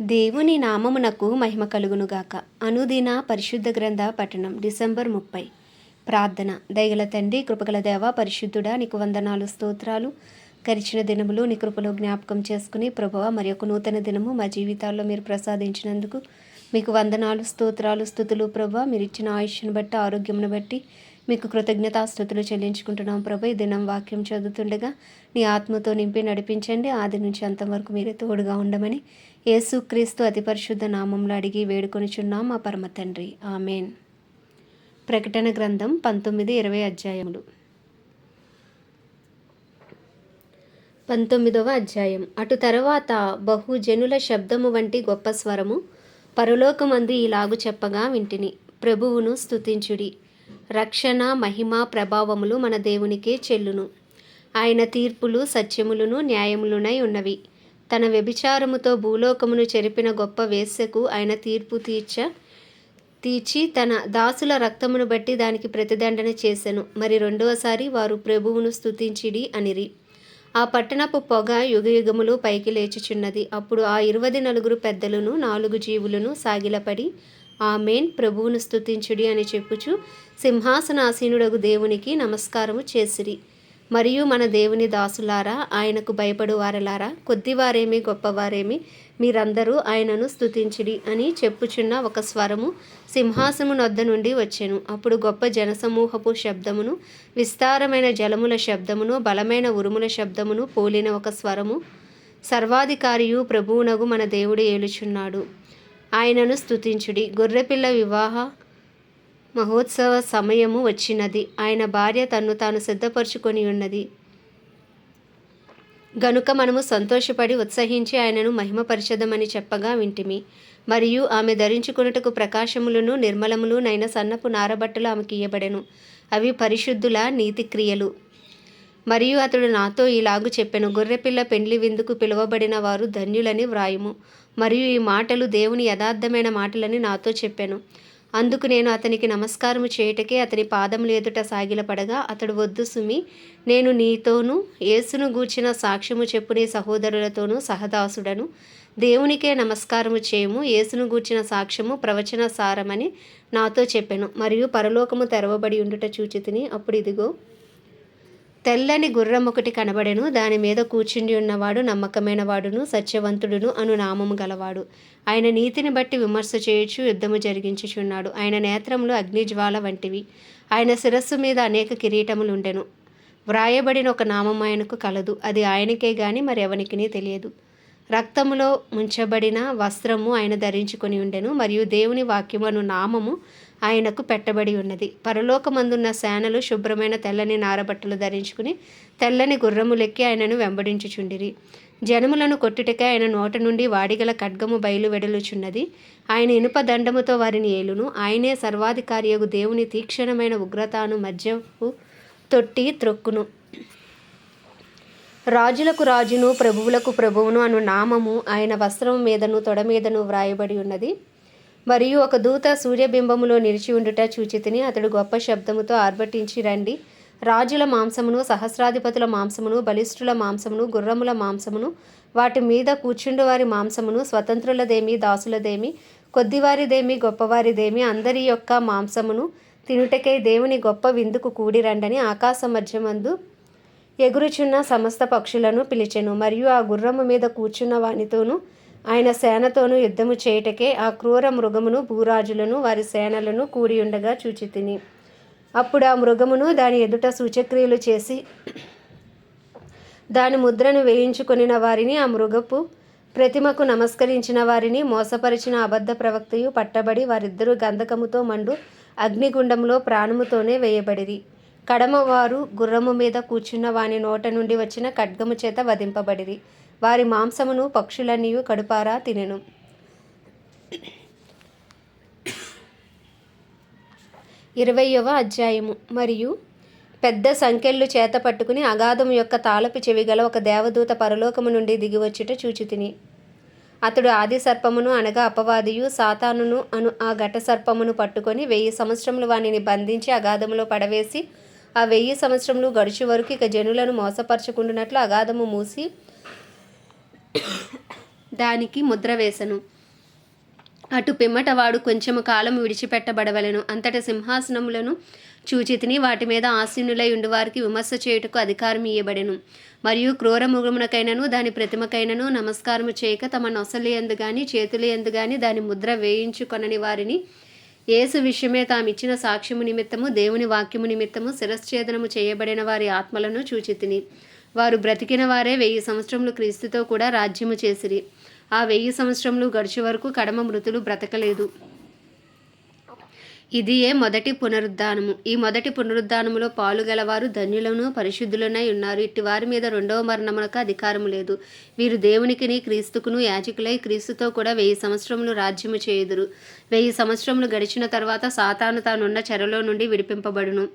దేవుని నామమునకు మహిమ కలుగునుగాక. అనుదిన పరిశుద్ధ గ్రంథ పఠనం డిసెంబర్ ముప్పై. ప్రార్థన. దయగల తండ్రి కృపగల దేవ పరిశుద్ధుడా నీకు వందనాలు స్తోత్రాలు. గడిచిన దినములు నీ కృపలో జ్ఞాపకం చేసుకుని ప్రభువ మరి ఒక నూతన దినము మా జీవితాల్లో మీరు ప్రసాదించినందుకు మీకు వందనాలు స్తోత్రాలు స్థుతులు ప్రభు మీరు ఇచ్చిన ఆయుష్ను బట్టి ఆరోగ్యంను బట్టి మీకు కృతజ్ఞతాస్థుతులు చెల్లించుకుంటున్నాం ప్రభు. ఈ దినం వాక్యం చదువుతుండగా నీ ఆత్మతో నింపి నడిపించండి. ఆది నుంచి అంతవరకు మీరే తోడుగా ఉండమని యేసుక్రీస్తు అతిపరిశుద్ధ నామంలో అడిగి వేడుకొనిచున్నాం మా పరమ తండ్రి. ఆమెన్. ప్రకటన గ్రంథం పంతొమ్మిది ఇరవై అధ్యాయములు. పంతొమ్మిదవ అధ్యాయం. అటు తర్వాత బహుజనుల శబ్దము వంటి గొప్ప స్వరము పరలోకమందు ఇలాగు చెప్పగా వింటిని. ప్రభువును స్తుతించుడి. రక్షణ మహిమ ప్రభావములు మన దేవునికే చెల్లును. ఆయన తీర్పులు సత్యములను న్యాయములునై ఉన్నవి. తన వ్యభిచారముతో భూలోకమును చెరిపిన గొప్ప వేశ్యకు ఆయన తీర్పు తీర్చ తీర్చి తన దాసుల రక్తమును బట్టి దానికి ప్రతిదండన చేసెను. మరి రెండవసారి వారు ప్రభువును స్థుతించిడి అనిరి. ఆ పట్టణపు పొగ యుగయుగములు పైకి లేచుచున్నది. అప్పుడు ఆ ఇరవై నలుగురు పెద్దలను నాలుగు జీవులను సాగిలపడి ఆమెన్ ప్రభువును స్థుతించుడి అని చెప్పుచు సింహాసనాసీనుడగు దేవునికి నమస్కారము చేసిరి. మరియు మన దేవుని దాసులారా ఆయనకు భయపడు వారలారా కొద్దివారేమి గొప్పవారేమి మీరందరూ ఆయనను స్థుతించిడి అని చెప్పుచున్న ఒక స్వరము సింహాసము నొద్ద నుండి వచ్చెను. అప్పుడు గొప్ప జనసమూహపు శబ్దమును విస్తారమైన జలముల శబ్దమును బలమైన ఉరుముల శబ్దమును పోలిన ఒక స్వరము సర్వాధికారియు ప్రభువునగు మన దేవుడు ఏలుచున్నాడు. ఆయనను స్థుతించుడి గొర్రెపిల్ల వివాహ మహోత్సవ సమయము వచ్చినది. ఆయన భార్య తన్ను తాను సిద్ధపరుచుకొని ఉన్నది. గనుక మనము సంతోషపడి ఉత్సహించి ఆయనను మహిమపరచదమని చెప్పగా వింటిమి. మరియు ఆమె ధరించుకున్నటకు ప్రకాశములను నిర్మలములు నైన సన్నపు నారబట్టలు ఆమెకి ఇయ్యబడెను. అవి పరిశుద్ధుల నీతి క్రియలు మరియు అతడు నాతో ఇలాగు చెప్పెను. గొర్రెపిల్ల పెండ్లి విందుకు పిలువబడిన వారు ధన్యులని వ్రాయుము. మరియు ఈ మాటలు దేవుని యథార్థమైన మాటలని నాతో చెప్పాను. అందుకు నేను అతనికి నమస్కారము చేయుటకే అతని పాదములు ఎదుట సాగిలపడగా అతడు వద్దు సుమి నేను నీతోనూ యేసును గూర్చిన సాక్ష్యము చెప్పు నీ సహోదరులతోనూ సహదాసుడను. దేవునికే నమస్కారము చేయము యేసును గూర్చిన సాక్ష్యము ప్రవచన సారమని నాతో చెప్పాను. మరియు పరలోకము తెరవబడి ఉండుట చూచితిని. అప్పుడు ఇదిగో తెల్లని గుర్రం ఒకటి కనబడెను. దాని మీద కూర్చుండి ఉన్నవాడు నమ్మకమైన వాడును సత్యవంతుడును అను నామము గలవాడు. ఆయన నీతిని బట్టి విమర్శ చేయొచ్చు యుద్ధము జరిగించుచున్నాడు. ఆయన నేత్రములు అగ్నిజ్వాల వంటివి. ఆయన శిరస్సు మీద అనేక కిరీటములు ఉండెను వ్రాయబడిన ఒక నామం ఆయనకు కలదు. అది ఆయనకే గాని మరెవనికిని తెలియదు. రక్తములో ముంచబడిన వస్త్రము ఆయన ధరించుకొని ఉండెను. మరియు దేవుని వాక్యమును నామము ఆయనకు పెట్టబడి ఉన్నది. పరలోకమందున్న సేనలు శుభ్రమైన తెల్లని నారబట్టలు ధరించుకుని తెల్లని గుర్రములెక్కి ఆయనను వెంబడించుచుండిరి. జనములను కొట్టుటకే ఆయన నోట నుండి వాడిగల ఖడ్గము బయలు వెడలుచున్నది ఆయన ఇనుప దండముతో వారిని ఏలును. ఆయనే సర్వాధికారియగు దేవుని తీక్షణమైన ఉగ్రతాను మధ్యపు తొట్టి త్రొక్కును. రాజులకు రాజును ప్రభువులకు ప్రభువును అను నామము ఆయన వస్త్రం మీదను తొడ మీదను వ్రాయబడి ఉన్నది. మరియు ఒక దూత సూర్యబింబములో నిలిచి ఉండుట చూచితిని అతడు గొప్ప శబ్దముతో ఆర్భటించి రండి. రాజుల మాంసమును సహస్రాధిపతుల మాంసమును బలిష్ఠుల మాంసమును గుర్రముల మాంసమును వాటి మీద కూర్చుండు వారి మాంసమును స్వతంత్రులదేమి దాసులదేమి కొద్దివారిదేమి గొప్పవారిదేమి అందరి యొక్క మాంసమును తినుటకై దేవుని గొప్ప విందుకు కూడిరండని ఆకాశ మధ్యమందు ఎగురుచున్న సమస్త పక్షులను పిలిచెను. మరియు ఆ గుర్రము మీద కూర్చున్న వానితోనూ ఆయన సేనతోనూ యుద్ధము చేయుటకే ఆ క్రూర మృగమును భూరాజులను వారి సేనలను కూడి ఉండగా చూచితిని. అప్పుడు ఆ మృగమును దాని ఎదుట సూచక్రియలు చేసి దాని ముద్రను వేయించుకొనిన వారిని ఆ మృగపు ప్రతిమకు నమస్కరించిన వారిని మోసపరిచిన అబద్ధ ప్రవక్తయు పట్టబడి వారిద్దరూ గంధకముతో మండు అగ్నిగుండంలో ప్రాణముతోనే వేయబడిరి. కడమవారు గుర్రము మీద కూర్చున్న వాని నోట నుండి వచ్చిన ఖడ్గము చేత వధింపబడిరి. వారి మాంసమును పక్షులన్నీయు కడుపారా తినెను. ఇరవయవ అధ్యాయము. మరియు పెద్ద సంఖ్యలు చేత పట్టుకుని అగాధము యొక్క తాళపు చెవిగల ఒక దేవదూత పరలోకము నుండి దిగివచ్చుట చూచితిని. అతడు ఆది సర్పమును అనగా అపవాదియు సాతానును అను ఆ ఘట సర్పమును పట్టుకొని వెయ్యి సంవత్సరములు వానిని బంధించి అగాధములో పడవేసి ఆ వెయ్యి సంవత్సరములు గడుచు వరకు ఇక జనులను మోసపరచుకుంటున్నట్లు అగాధము మూసి దానికి ముద్ర వేసెను. అటు పిమ్మట వాడు కొంచెము కాలం విడిచిపెట్టబడవలెను. అంతట సింహాసనములను చూచితిని వాటి మీద ఆసీనులై ఉండి వారికి విమర్శ చేయుటకు అధికారం ఇయ్యబడెను. మరియు క్రూర మృగమునకైనను దాని ప్రతిమకైనను నమస్కారము చేయక తమ నొసలి ఎందు గాని చేతులు ఎందు గాని దాని ముద్ర వేయించుకొనని వారిని యేసు విషయమే తామిచ్చిన సాక్ష్యము నిమిత్తము దేవుని వాక్యము నిమిత్తము శిరశ్చేదనము చేయబడిన వారి ఆత్మలను చూచితిని. వారు బ్రతికిన వారే వెయ్యి సంవత్సరములు క్రీస్తుతో కూడా రాజ్యము చేసిరి. ఆ వెయ్యి సంవత్సరములు గడిచే వరకు కడమ మృతులు బ్రతకలేదు. ఇది ఏ మొదటి పునరుద్ధానము. ఈ మొదటి పునరుద్ధానములో పాలుగలవారు ధన్యులను పరిశుద్ధులనై ఉన్నారు. ఇట్టి వారి మీద రెండవ మరణములకు అధికారము లేదు. వీరు దేవునికిని క్రీస్తుకును యాజకులై క్రీస్తుతో కూడా వెయ్యి సంవత్సరములు రాజ్యము చేయుదురు. వెయ్యి సంవత్సరములు గడిచిన తర్వాత సాతాను తానున్న చెరలో నుండి విడిపింపబడును.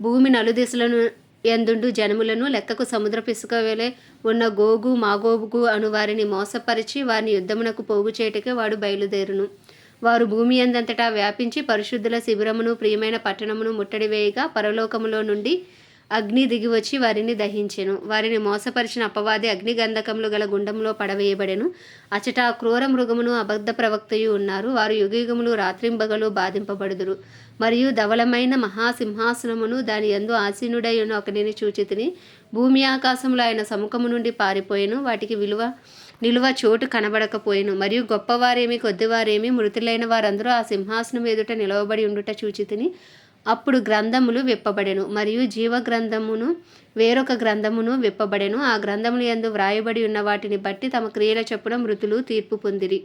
భూమి నలుదిశలను ఎందుండు జనములను లెక్కకు సముద్ర పిసుక వేలే ఉన్న గోగు మాగోగు అను వారిని మోసపరిచి వారిని యుద్ధమునకు పోగు చేయటకే వాడు బయలుదేరును. వారు భూమి అందంతటా వ్యాపించి పరిశుద్ధుల శిబిరమును ప్రియమైన పట్టణమును ముట్టడి వేయగా పరలోకములో నుండి అగ్ని దిగి వచ్చి వారిని దహించెను. వారిని మోసపరిచిన అపవాది అగ్నిగంధకములు గల గుండంలో పడవేయబడెను. అచట క్రూర మృగమును అబద్ధ ప్రవక్తయు ఉన్నారు. వారు యుగయుగములు రాత్రింబగలు బాధింపబడుదురు. మరియు ధవలమైన మహాసింహాసనమును దాని యందు ఆసీనుడై ఉన్న ఒకడిని చూచితిని. భూమి ఆకాశంలో ఆయన సముఖము నుండి పారిపోయాను. వాటికి విలువ నిలువ చోటు కనబడకపోయెను. మరియు గొప్పవారేమి కొద్దివారేమి మృతులైన వారందరూ ఆ సింహాసనం ఎదుట నిలవబడి ఉండుట చూచితిని. అప్పుడు గ్రంథములు విప్పబడెను మరియు జీవ గ్రంథమును వేరొక గ్రంథమును విప్పబడెను. ఆ గ్రంథములు యందు వ్రాయబడి ఉన్న వాటిని బట్టి తమ క్రియల చొప్పున మృతులు తీర్పు పొందిరి.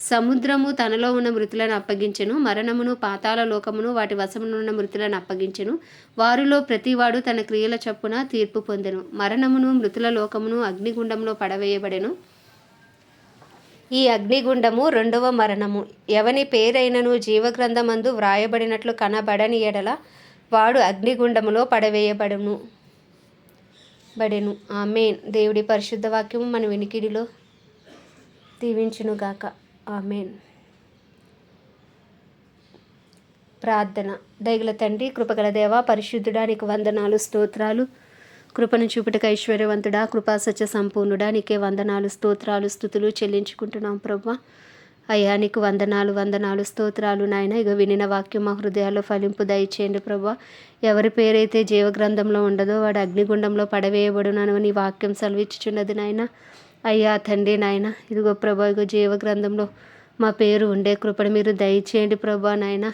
సముద్రము తనలో ఉన్న మృతులను అప్పగించెను మరణమును పాతాల లోకమును వాటి వశమునున్న మృతులను అప్పగించెను. వారిలో ప్రతివాడు తన క్రియల చొప్పున తీర్పు పొందెను. మరణమును మృతుల లోకమును అగ్నిగుండంలో పడవేయబడెను. ఈ అగ్నిగుండము రెండవ మరణము. ఎవని పేరైనను జీవగ్రంథమందు వ్రాయబడినట్లు కనబడని ఎడల వాడు అగ్నిగుండములో పడవేయబడును. బడెను. ఆమెన్. దేవుడి పరిశుద్ధ వాక్యము మన వినికిడిలో దీవించునుగాక. ఆమెన్. ప్రార్థన. దైగుల తండ్రి కృపగల దేవ పరిశుద్ధుడానికి వందనాలు స్తోత్రాలు. కృపను చూపుటకు ఐశ్వర్యవంతుడా కృపా సత్య సంపూర్ణుడా. నీకే వందనాలు స్తోత్రాలు స్థుతులు చెల్లించుకుంటున్నాం ప్రభా. అయ్యా నీకు వందనాలు వందనాలు స్తోత్రాలు నాయన. ఇక వినిన వాక్యం మా హృదయాల్లో ఫలింపు దయచేయండి ప్రభా. ఎవరి పేరైతే జీవగ్రంథంలో ఉండదో వాడు అగ్నిగుండంలో పడవేయబడునను నీ వాక్యం సెలవిచ్చుచున్నది నాయన. అయ్యా తండ్రి నాయన ఇదిగో ప్రభా ఇగో జీవగ్రంథంలో మా పేరు ఉండే కృపను మీరు దయచేయండి ప్రభా నాయన.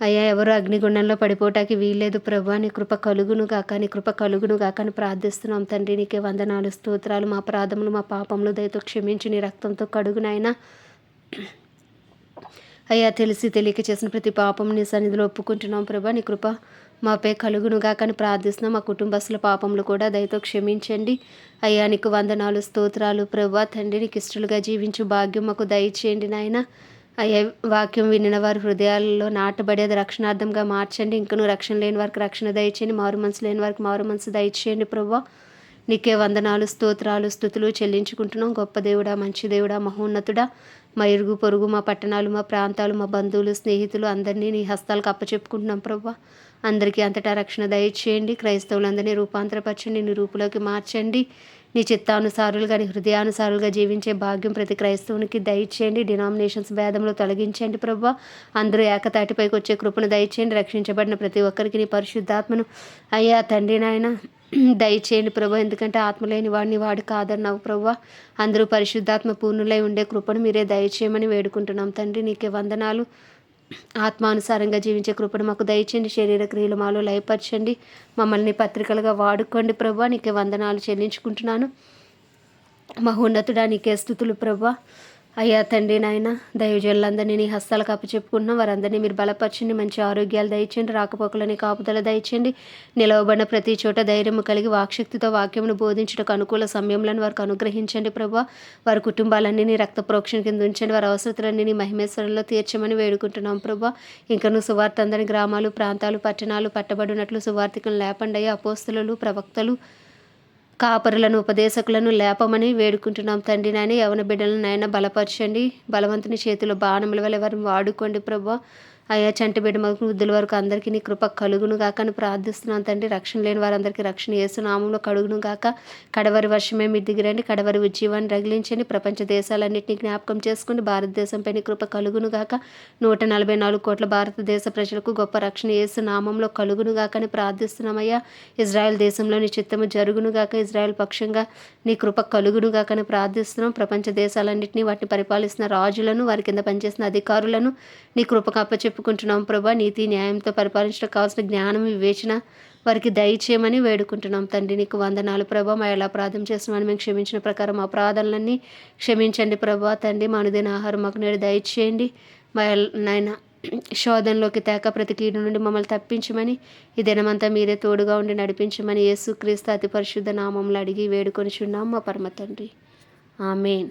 అయ్యా ఎవరు అగ్నిగుండంలో పడిపోవటానికి వీల్లేదు ప్రభా. నీ కృప కలుగును గాక నీ కృప కలుగును గాక అని ప్రార్థిస్తున్నాం తండ్రి. నీకే వందనాలు స్తోత్రాలు. మా ప్రాధములు మా పాపములు దయతో క్షమించి నీ రక్తంతో కడుగునైనా అయ్యా తెలిసి తెలియక చేసిన ప్రతి పాపం నీ సన్నిధిలో ఒప్పుకుంటున్నాం ప్రభా. నీ కృప మాపై కలుగునుగా కానీ ప్రార్థిస్తున్నాం. మా కుటుంబస్తుల పాపములు కూడా దయతో క్షమించండి. అయ్యా నీకు వందనాలు స్తోత్రాలు ప్రభా. తండ్రి నీకు ఇష్టలుగా జీవించు భాగ్యం మాకు దయచేయండి నాయన. అయ్యా వాక్యం వినిన వారి హృదయాల్లో నాటబడేది రక్షణార్థంగా మార్చండి. ఇంకను రక్షణ లేని వారికి రక్షణ దయచేయండి. మారు మనసు లేని వారికి మారు మనసు దయచేయండి ప్రభు నీకే వందనాలు స్తోత్రాలు స్థుతులు చెల్లించుకుంటున్నాం. గొప్ప దేవుడా మంచి దేవుడా మహోన్నతుడా. మా ఇరుగు పొరుగు మా పట్టణాలు మా ప్రాంతాలు మా బంధువులు స్నేహితులు అందరినీ నీ హస్తాలకు అప్పచెప్పుకుంటున్నాం ప్రభా అందరికీ అంతటా రక్షణ దయచేయండి. క్రైస్తవులందరినీ రూపాంతరపరచండి. నీ రూపులోకి మార్చండి. నీ చిత్తానుసారులుగా నీ హృదయానుసారులుగా జీవించే భాగ్యం ప్రతి క్రైస్తవునికి దయచేయండి. డినామినేషన్స్ భేదంలో తొలగించండి ప్రభు. అందరూ ఏకతాటిపైకి వచ్చే కృపను దయచేయండి. రక్షించబడిన ప్రతి ఒక్కరికి నీ పరిశుద్ధాత్మను అయ్యా తండ్రి నాయన దయచేయండి ప్రభు. ఎందుకంటే ఆత్మ లేని వాడిని వాడు కాదన్నావు ప్రభు. అందరూ పరిశుద్ధాత్మ పూర్ణులై ఉండే కృపను మీరే దయచేయమని వేడుకుంటున్నాం తండ్రి. నీకే వందనాలు. ఆత్మానుసారంగా జీవించే కృపను మాకు దయచేయండి. శరీర క్రియలు మాలో లయపరచండి. మమ్మల్ని పత్రికలుగా వాడుకోండి ప్రభా. నీకే వందనాలు చెల్లించుకుంటున్నాను. మహోన్నతుడా నీకే స్థుతులు ప్రభా. అయ్యా తండ్రి నాయన దైవజనులందరినీ నీ హస్తాలకు అప్పచెప్పుకుంటున్నాం వారందరినీ మీరు బలపరచండి మంచి ఆరోగ్యాలు దయచేయండి రాకపోకలని కాపుదల దయచేయండి. నిలవబడిన ప్రతి చోట ధైర్యం కలిగి వాక్శక్తితో వాక్యమును బోధించడానికి అనుకూల సమయంలో వారికి అనుగ్రహించండి ప్రభా వారి కుటుంబాలన్నీ నీ రక్త ప్రోక్షణ కింద ఉంచండి. వారి అవసరతలన్నీ నీ మహిమేశ్వరంలో తీర్చమని వేడుకుంటున్నాం ప్రభా ఇంకను సువార్త అందరి గ్రామాలు ప్రాంతాలు పట్టణాలు పట్టబడినట్లు సువార్థికలు లేపండి అయ్యా. అపోస్తులు ప్రవక్తలు కాపరులను ఉపదేశకులను లేపమని వేడుకుంటున్నాం తండ్రి నాయన. యవన బిడ్డలను నాయన బలపరచండి. బలవంతుని చేతిలో బాణముల వల్ల వారిని వాడుకోండి ప్రభా. అయ్యా చంటి బిడ్డ మగ వృద్ధుల వరకు అందరికీ నీ కృప కలుగును గాక అని ప్రార్థిస్తున్నాను తండ్రి. రక్షణ లేని వారందరికీ రక్షణ నామంలో కడుగును గాక. కడవరి వర్షమే మీ దిగిరండి కడవరి ఉజ్జీవాన్ని రగిలించండి. ప్రపంచ దేశాలన్నింటినీ జ్ఞాపకం చేసుకుని భారతదేశంపై నీ కృప కలుగును గాక. నూట నలభై నాలుగు కోట్ల భారతదేశ ప్రజలకు గొప్ప రక్షణ యేసు నామంలో కలుగును గాక అని ప్రార్థిస్తున్నామయ్యా. ఇజ్రాయెల్ దేశంలో నీ చిత్తము జరుగును గాక ఇజ్రాయెల్ పక్షంగా నీ కృప కలుగును గాక అని ప్రార్థిస్తున్నాం. ప్రపంచ దేశాలన్నింటినీ వాటిని పరిపాలిస్తున్న రాజులను వారి కింద పనిచేసిన అధికారులను నీ కృపకు అప్పచెప్పుకుంటున్నాం ప్రభా. నీతి న్యాయంతో పరిపాలించడం కావాల్సిన జ్ఞానం వివేచన వారికి దయచేయమని వేడుకుంటున్నాం తండ్రి. నీకు వందనాలు ప్రభా. మా ఎలా అపరాధం చేస్తున్నామని మేము క్షమించిన ప్రకారం మా అపరాధాలన్నీ క్షమించండి ప్రభా తండ్రి. మా అనుదిన ఆహారం మాకు నేడు దయచేయండి. మా నాయన శోధనలోకి తేక ప్రతి కీడు నుండి మమ్మల్ని తప్పించమని ఈ దినమంతా మీరే తోడుగా ఉండి నడిపించమని యేసుక్రీస్తు అతి పరిశుద్ధ నామంలో అడిగి వేడుకొని చున్నాం మా పరమ తండ్రి. ఆమెన్.